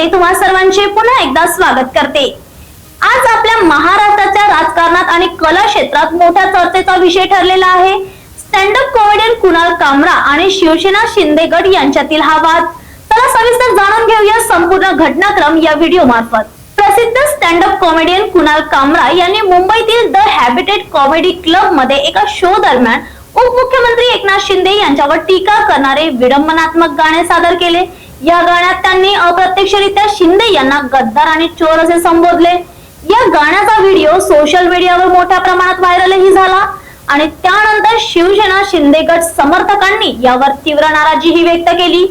मध्ये तुम्हा सर्वांचे पुन्हा एकदा स्वागत करते. आज आपल्या महाराष्ट्राच्या राजकारणात आणि कला क्षेत्रात मोठ्या चर्चेचा विषय ठरलेला आहे. Stand up comedian Kunal Kamra आणि शिवसेना शिंदे गट यांच्यातील हा वाद. चला सविस्तर जाणून घेऊया संपूर्ण घटनाक्रम या व्हिडिओ मार्फत. प्रसिद्ध stand up comedian Kunal Kamra यांनी मुंबईतील द हॅबिटेड कॉमेडी क्लबमध्ये एका शो दरम्यान उपमुख्यमंत्री एकनाथ शिंदे यांच्यावर टीका करणारे विडंबनात्मक गाणे सादर केले. या गाण्यात त्यांनी अप्रत्यक्षरित्या शिंदे यांना गद्दार आणि चोर असे संबोधले. या गाण्याचा व्हिडिओ सोशल मीडियावर मोठ्या प्रमाणात व्हायरलही झाला आणि त्यानंतर शिवसेना शिंदे गट समर्थकांनी यावर तीव्र नाराजीही व्यक्त केली.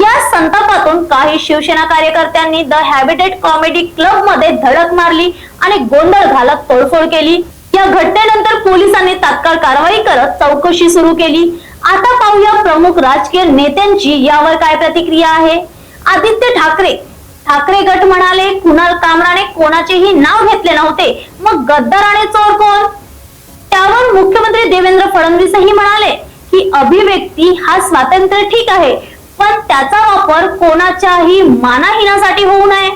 या संतापातून काही शिवसेना कार्यकर्त्यांनी द हॅबिटेट कॉमेडी क्लबमध्ये धडक मारली आणि गोंधळ घालत तोडफोड केली. या घटनेनंतर पोलिसांनी तात्काळ कारवाई करत चौकशी सुरू केली. आता पाहूया प्रमुख राजकीय नेत्यांची यावर काय प्रतिक्रिया आहे? आदित्य ठाकरे. ठाकरे गट म्हणाले कुणाल कामराने कोणाचेही नाव घेतले नव्हते. मग गद्दार आणि चोर कोण? त्यावर मुख्यमंत्री देवेंद्र फडणवीसही म्हणाले की अभिव्यक्ती हा स्वातंत्र्य ठीक आहे पण त्याचा वापर कोणाच्याही मानाहीनासाठी होऊ नये.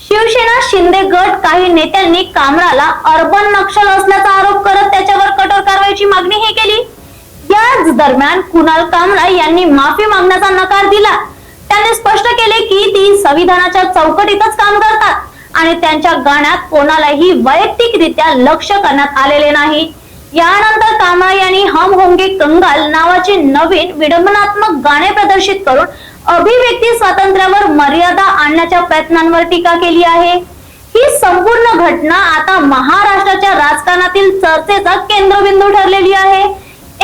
शिवसेना शिंदे गट काही नेत्यांनी कामराला अर्बन नक्षल असल्याचा आरोप करत त्याच्यावर कठोर कारवाईची मागणीही केली. याच दरम्यान कुणाल कामरा यांनी माफी मागण्याचा नकार दिला. त्यांनी स्पष्ट केले की ती संविधानाच्या चौकटीतच काम करतात आणि त्यांच्या गाण्यात कोणालाही वैयक्तिकरित्या लक्ष करण्यात आलेले नाही. यानंतर कामरा यांनी हम होंगे कंगाल नावाचे नवीन विडंबनात्मक गाणे प्रदर्शित करून अभिव्यक्ती स्वातंत्र्यावर मर्यादा आणण्याच्या प्रयत्नांवर टीका केली आहे. ही संपूर्ण घटना आता महाराष्ट्राच्या राजकारणातील चर्चेचा केंद्रबिंदू ठरलेली आहे.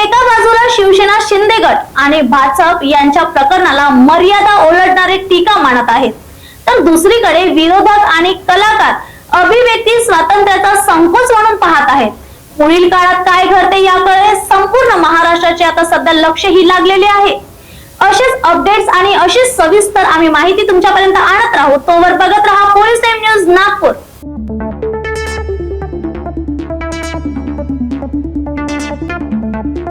एका बाजूला शिवसेना शिंदे गट आणि भाजप यांच्या प्रकरणाला मर्यादा ओलटणारे टीका मानत आहेत. तर दुसरीकडे विरोधक आणि कलाकार अभिव्यक्ती स्वातंत्र्याचा संकोच म्हणून पाहत आहेत. पुढील काळात काय घडते याकडे संपूर्ण महाराष्ट्राचे आता सध्या लक्षही लागलेले आहे. असेच अपडेट्स आणि अशीच सविस्तर आम्ही माहिती तुमच्यापर्यंत आणत राहू. तोवर बघत राहा पोलीस टाइम न्यूज नागपूर.